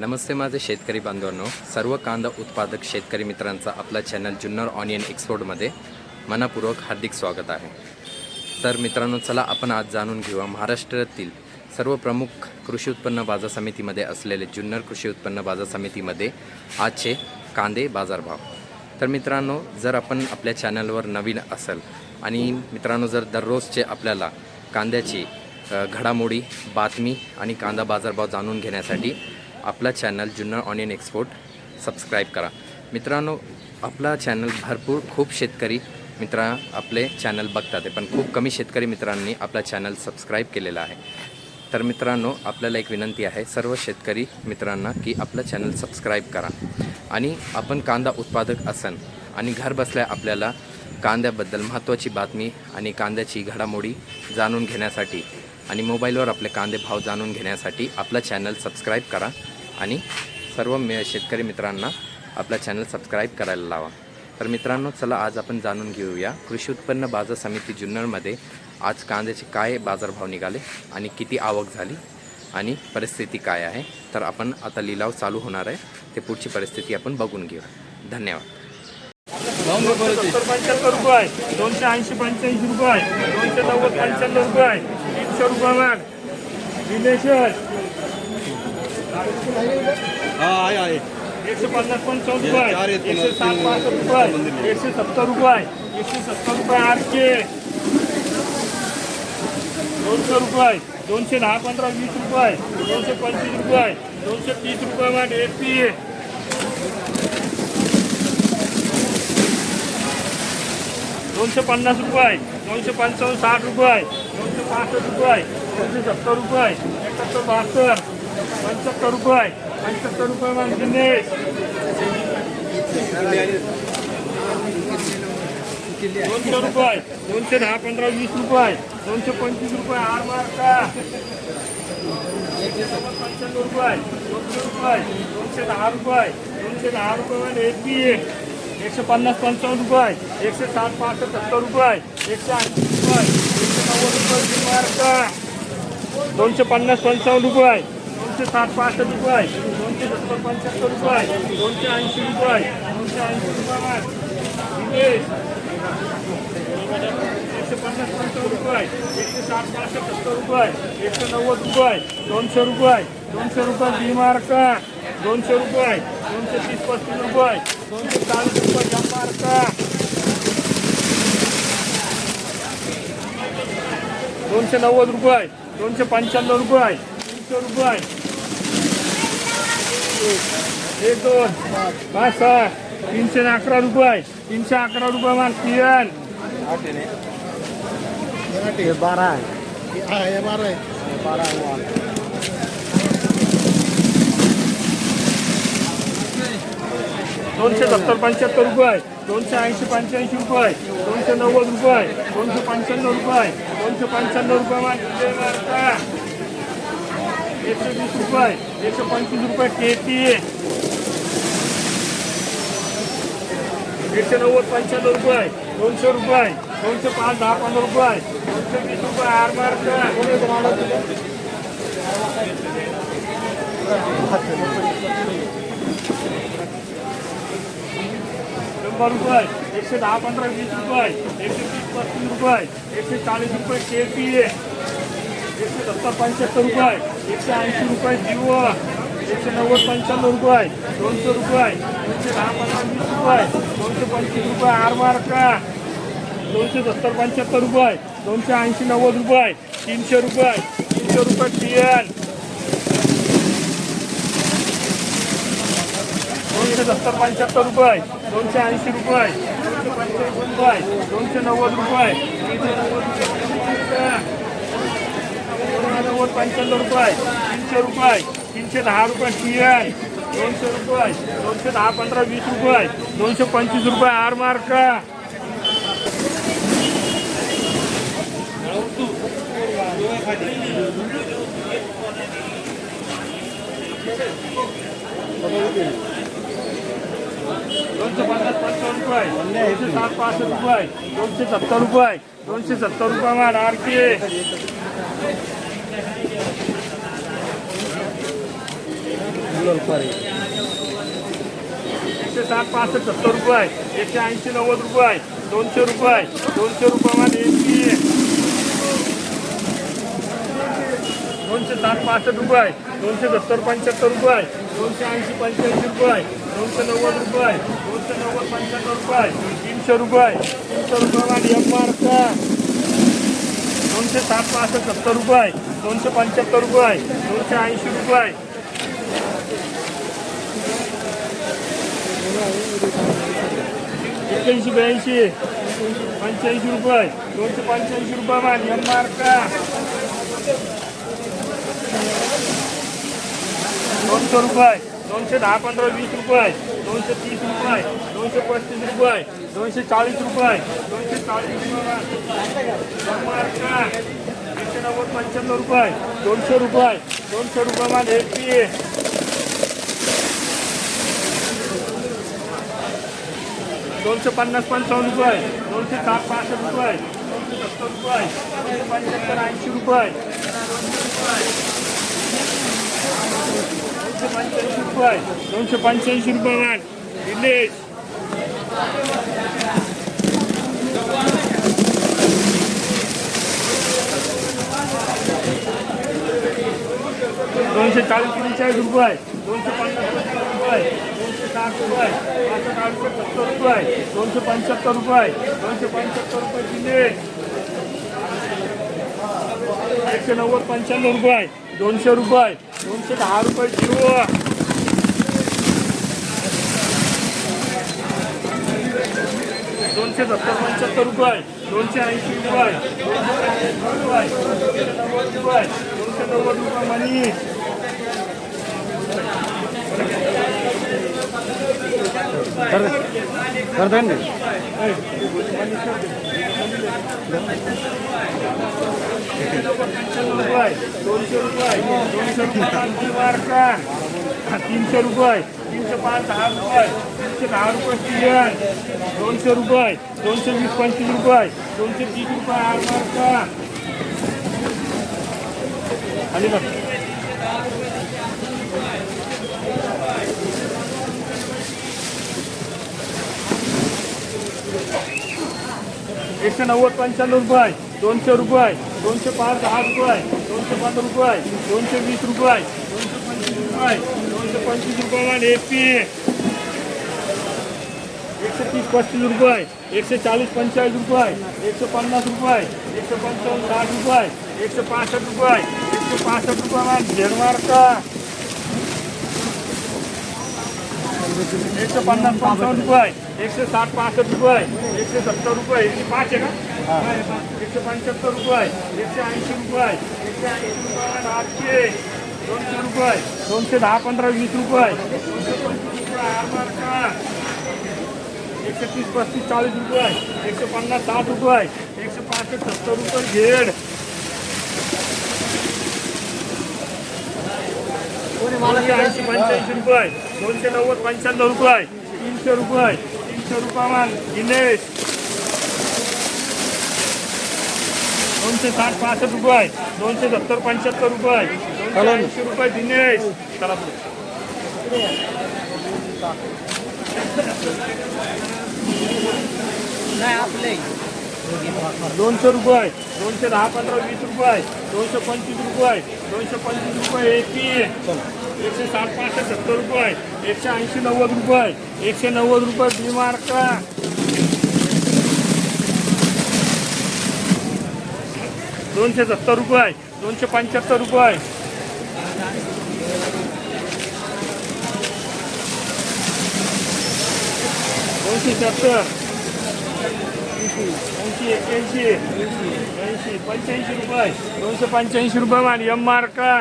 नमस्ते माझे शेतकरी बांधवांनो. सर्व कांदा उत्पादक शेतकरी मित्रांचा आपला चॅनल जुन्नर ऑनियन एक्सपोर्टमध्ये मनापूर्वक हार्दिक स्वागत आहे. तर मित्रांनो चला आपण आज जाणून घेऊया महाराष्ट्रातील सर्व प्रमुख कृषी उत्पन्न बाजार समितीमध्ये असलेले जुन्नर कृषी उत्पन्न बाजार समितीमध्ये आजचे कांदे बाजारभाव. तर मित्रांनो जर आपण आपल्या चॅनलवर नवीन असेल आणि मित्रांनो जर दररोजचे आपल्याला कांद्याची घडामोडी बातमी आणि कांदा बाजारभाव जाणून घेण्यासाठी आपला channel Junnar onion export subscribe करा. मित्रांनो आपला चॅनल भरपूर खूप शेतकरी मित्र आपले चॅनल बघतात आहे पण खूप कमी शेतकरी मित्रांनी आपला चॅनल सबस्क्राईब केलेला आहे. तर मित्रांनो आपल्याला एक विनंती आहे सर्व शेतकरी मित्रांना की आपलं चॅनल सबस्क्राईब करा. आणि आपण कांदा उत्पादक असन आणि घर बसल्या आपल्याला कांद्याबद्दल महत्त्वाची बातमी आणि कांद्याची घडामोडी जाणून घेण्यासाठी आणि मोबाईलवर आपले कांदे भाव जाणून घेण्यासाठी आपला चॅनल सबस्क्राईब करा. आणि सर्व मे शेतकरी मित्रांना आपला चॅनल सबस्क्राईब करायला लावा. तर मित्रांनो चला आज आपण जाणून घेऊया कृषी उत्पन्न बाजार समिती जुन्नरमध्ये आज कांद्याचे काय बाजारभाव निघाले आणि किती आवक झाली आणि परिस्थिती काय आहे. तर आपण आता लिलाव चालू होणार आहे. ते पुढची परिस्थिती आपण बघून घेऊया. धन्यवाद. पंच्याहत्तर रुपये दोनशे ऐंशी पंच्याऐंशी रुपये दोनशे नव्वद पंच्याण्णव रुपये तीनशे रुपये मॅम दिनेश्वर हा चार रुपये। आहेत पुन्हा, एकशे सात तीन पासष्ट मंदिर रुपये आहे. एकशे सत्तर रुपये। एकशे सत्तर रुपये आठशे दोनशे रुपये। दोनशे दहा पंधरा वीस रुपये। दोनशे पंचवीस रुपये। दोनशे तीस रुपये मॅम एपी दोनशे पन्नास रुपये। दोनशे पंचावन्न साठ रुपये। दोनशे पासष्ट रुपये। दोनशे सत्तर रुपये। एकाहत्तर बहात्तर। पंच्याहत्तर रुपये। पंच्याहत्तर रुपये मॅम दिनेश रुपये। दोनशे दहा, पंधरा, वीस रुपये। दोनशे पंचवीस रुपये रुपये दोनशे रुपये, दोनशे दहा रुपये। दोनशे दहा रुपये एपी एकशे पन्नास, पंचावन्न रुपये। एकशे साठ, पासष्ट, सत्तर रुपये। एकशे ऐंशी रुपये। एकशे नव्वद रुपये मार्का दोनशे पन्नास, पंचावन्न रुपये। दोनशे साठ पासष्ट रुपये दोनशे सत्तर पंच्याहत्तर रुपये दोनशे ऐंशी रुपये दोनशे ऐंशी रुपये एकशे पन्नास रुपये एकशे साठ पासष्ट रुपये एकशे नव्वद रुपये दोनशे रुपये दोनशे रुपये बी मार्का दोनशे रुपये दोनशे तीस पस्तीस रुपये दोनशे चाळीस रुपये दोनशे नव्वद रुपये दोनशे पंच्याण्णव रुपये तीनशे रुपये एक दोन तीनशे अकरा रुपये तीनशे अकरा रुपये माल बारा आहे बारा आहे बारा दोनशे सत्तर पंच्याहत्तर रुपये दोनशे ऐंशी पंच्याऐंशी रुपये दोनशे नव्वद रुपये दोनशे पंच्याण्णव रुपये दोनशे पंच्याण्णव रुपये माल एकशे वीस रुपये एकशे पंचवीस रुपये केटी एकशे नव्वद पंच्याण्णव रुपये दोनशे रुपये दोनशे पाच दहा पंधरा रुपये दोनशे वीस रुपये आर मार्का शंभर रुपये एकशे दहा पंधरा वीस रुपये एकशे तीस पस्तीस रुपये एकशे चाळीस रुपये के पी एकशे सत्तर पंच्याहत्तर रुपये. एकशे ऐंशी रुपये जिओ. एकशे नव्वद, पंच्याण्णव रुपये. दोनशे रुपये. दोनशे दहा, पंधरा रुपये. दोनशे पंचवीस रुपये आर मार्का. दोनशे सत्तर, पंच्याहत्तर रुपये. दोनशे ऐंशी, नव्वद रुपये. तीनशे रुपये. तीनशे रुपये एन दोनशे सत्तर, पंच्याहत्तर रुपये. दोनशे ऐंशी रुपये. दोनशे पंच्याऐंशी रुपये. दोनशे नव्वद रुपये. नव्वद रुपये पंच्याण्णव रुपये तीनशे रुपये तीनशे दहा रुपये टी एन दोनशे रुपये दोनशे दहा पंधरा वीस रुपये दोनशे पंचवीस रुपये आर मार्का. दोनशे पन्नास पंचावन्न रुपये दोनशे सात पासष्ट रुपये दोनशे सत्तर रुपये दोनशे सत्तर रुपये मार आर के. एकशे साठ पासष्ट, सत्तर रुपये. एकशे ऐंशी, नव्वद रुपये. दोनशे रुपये. दोनशे रुपये मध्ये एकशे दोनशे साठ पासष्ट रुपये. दोनशे सत्तर, पंच्याहत्तर रुपये. दोनशे ऐंशी, पंच्याऐंशी रुपये. दोनशे नव्वद रुपये. दोनशे नव्वद, पंच्याहत्तर रुपये. तीनशे रुपये. तीनशे रुपये मध्ये एम मार्क दोनशे साठ पासष्ट सत्तर रुपये दोनशे पंच्याहत्तर रुपये दोनशे ऐंशी रुपये एक्क्याऐंशी ब्याऐंशी पंच्याऐंशी रुपये दोनशे पंच्याऐंशी रुपये मान एम मार्क दोनशे रुपये दोनशे दहा पंधरा वीस रुपये दोनशे तीस रुपये दोनशे पस्तीस रुपये दोनशे चाळीस रुपये दोनशे चाळीस रुपये एकशे नव्वद पंच्याण्णव रुपये दोनशे रुपये दोनशे रुपये मान एटी दोनशे पन्नास पंचावन्न रुपये दोनशे साठ पासष्ट रुपये दोनशे सत्तर रुपये दोनशे पंच्याहत्तर ऐंशी रुपये दोनशे पंच्याऐंशी रुपये दोनशे पंच्याऐंशी रुपये मान दिनेश दोनशे चाळीस पंचेचाळीस रुपये. दोनशे पन्नास रुपये. दोनशे साठ रुपये. पासष्ट आठशे सत्तर रुपये. दोनशे पंच्याहत्तर रुपये. दोनशे पंच्याहत्तर रुपये दिले एकशे नव्वद पंच्याण्णव रुपये. दोनशे रुपये. दोनशे दहा रुपये जिरो दोनशे सत्तर पंच्याहत्तर रुपये. दोनशे ऐंशी रुपये. दोनशे नव्वद रुपये. दोनशे नव्वद रुपये मनीष करताय रुपये दोनशे रुपये. दोनशे रुपये. मार्का तीनशे रुपये तीनशे पाच दहा रुपये तीनशे दहा रुपये सीज़न दोनशे रुपये. दोनशे वीस, पंचवीस रुपये. दोनशे तीस रुपये. आठ मार्का. आणि बघ. एकशे नव्वद पंच्याण्णव रुपये, दोनशे रुपये, दोनशे पाच दहा रुपये, दोनशे पाच रुपये, दोनशे वीस रुपये, दोनशे पंचवीस रुपये, दोनशे पंचवीस रुपये मान एपी एकशे तीस पस्तीस रुपये, एकशे चाळीस पंचेचाळीस रुपये, एकशे पन्नास रुपये, एकशे पंचावन्न साठ रुपये, एकशे पासष्ट रुपये, एकशे पासष्ट रुपये मान एकशे पन्नास पंचावन्न रुपये एकशे साठ पासष्ट रुपये एकशे सत्तर रुपये एकशे पाच आहे का एकशे पंच्याहत्तर रुपये एकशे ऐंशी रुपये एकशे ऐंशी रुपये आठशे दोनशे रुपये दोनशे दहा पंधरा वीस रुपये दोनशे पंचवीस रुपये एकशे तीस पस्तीस चाळीस रुपये एकशे पन्नास साठ रुपये एकशे पासष्ट सत्तर रुपये घेड दोनशे ऐंशी पंच्याऐंशी रुपये दोनशे नव्वद पंच्याण्णव रुपये तीनशे रुपये तीनशे रुपये मान दिनेश. दोनशे साठ पासष्ट रुपये दोनशे सत्तर पंच्याहत्तर रुपये दोनशे ऐंशी रुपये दिनेश. चला पुढे. दोनशे रुपये दोनशे दहा पंधरा वीस रुपये दोनशे पंचवीस रुपये दोनशे पंचवीस रुपये एकी. एकशे साठ पाचशे सत्तर रुपये एकशे ऐंशी नव्वद रुपये एकशे नव्वद रुपये बी मार्का. दोनशे सत्तर रुपये दोनशे पंच्याहत्तर रुपये दोनशे सत्तर ऐंशी एक्क्याऐंशी ऐंशी पंच्याऐंशी रुपये. दोनशे पंच्याऐंशी रुपये मान एम मार्का